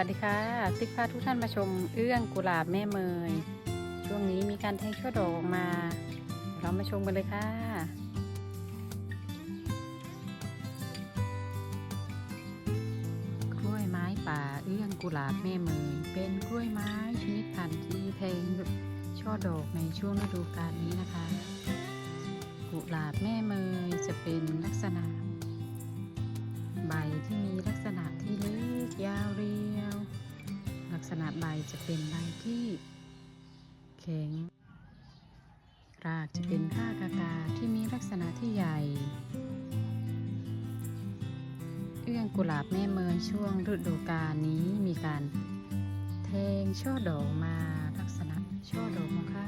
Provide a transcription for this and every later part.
วัสดีค่ะติ๊กพาทุกท่านมาชมเอื้องกุหลาบแม่เมย ช่วงนี้มีการแทงช่อดอกออกมา เรามาชมกันเลยค่ะ กล้วยไม้ป่าเอื้องกุหลาบแม่เมย เป็นกล้วยไม้ชนิดพันธุ์ที่แทงช่อดอกในช่วงฤดูกาลนี้นะคะ กุหลาบแม่เมยจะเป็นลักษณะ ณะใบจะเป็นใบที่ แข็ง รากจะเป็นรากอากาที่มีลักษณะที่ใหญ่ เอื้องกุหลาบแม่เมยช่วงฤดูกาลนี้มีการแทงช่อดอกมาลักษณะช่อดอกของเขา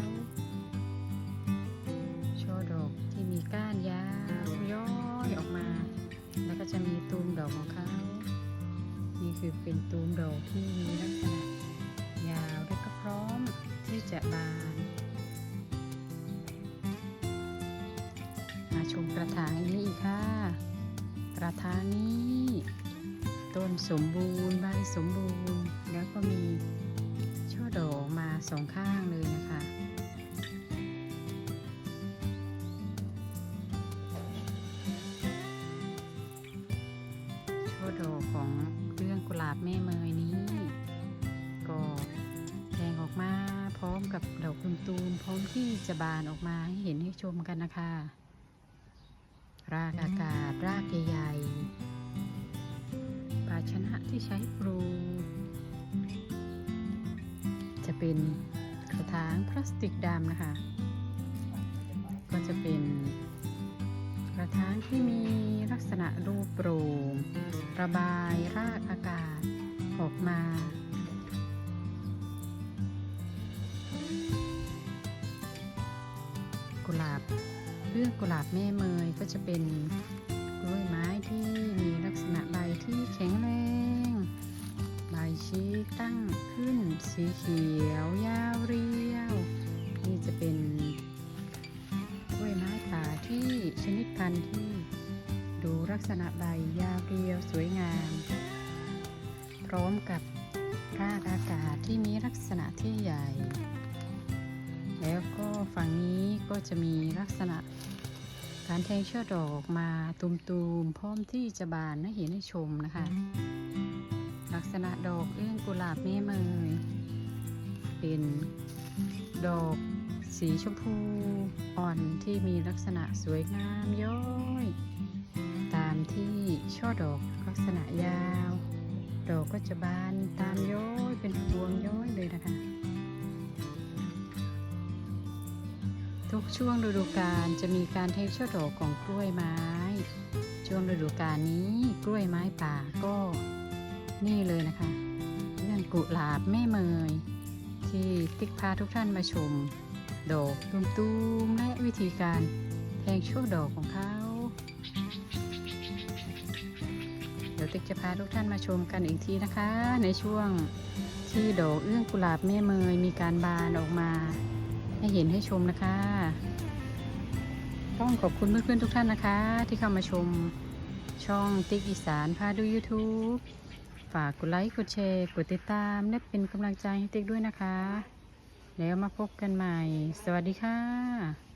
ช่อดอกที่มีก้านยาวย้อยออกมา แล้วก็จะมีตูมดอกของเขานี่คือเป็นตูมดอกที่มีลักษณะ ยาวและก็พร้อมที่จะบานมาชมกระถางอันนี้อีกค่ะ กระถางนี้ต้นสมบูรณ์ใบสมบูรณ์ แล้วก็มีช่อดอกมาสองข้างเลยนะคะช่อดอกของเรื่องกุหลาบแม่เมยนี้ก็ ออกมาพร้อมกับดอกคุณตูมพร้อมที่จะบานออกมาให้เห็นให้ชมกันนะคะ รากอากาศรากใหญ่ๆภาชนะที่ใช้ปลูกจะเป็นกระถางพลาสติกดำนะคะ ก็จะเป็นกระถางที่มีลักษณะรูปโปร่งระบายรากอากาศออกมา รื่องกุหลาบแม่เมยก็จะเป็นกล้วยไม้ที่มีลักษณะใบที่แข็งแรง ใบชี้ตั้งขึ้นสีเขียวยาวเรียว นี่จะเป็นกล้วยไม้ป่าที่ชนิดพันธุ์ที่ดูลักษณะใบยาวเรียวสวยงาม พร้อมกับรากอากาศที่มีลักษณะที่ใหญ่ แล้ว ฝั่งนี้ก็จะมีลักษณะการแทงช่อดอกมาตุมๆพร้อมที่จะบานให้เห็นให้ชมนะคะ ลักษณะดอกเอื้องกุหลาบแม่เมยเป็นดอกสีชมพูอ่อนที่มีลักษณะสวยงามย้อย ตามที่ช่อดอกลักษณะยาว ดอกก็จะบานตามย้อยเป็นพวงย้อยเลยนะคะ ทุกช่วงฤดูกาลจะมีการเทช่อดอกของกล้วยไม้ ช่วงฤดูกาลนี้กล้วยไม้ป่าก็นี่เลยนะคะเรื่องกุหลาบแม่เมย ที่ติ๊กพาทุกท่านมาชม ดอกตูมๆและวิธีการแทงช่วดอกของเขาเดี๋ยวติ๊กจะพาทุกท่านมาชมกันอีกทีนะคะ ในช่วงที่ดอกเอื้องกุหลาบแม่เมยมีการบานออกมา ให้เห็นให้ชมนะคะ ต้องขอบคุณเพื่อนๆทุกท่านนะคะ ที่เข้ามาชมช่องติ๊กอีสานพาดู YouTube ฝากกดไลค์ กดแชร์ กดติดตามและเป็นกำลังใจให้ติ๊กด้วยนะคะ แล้วมาพบกันใหม่ สวัสดีค่ะ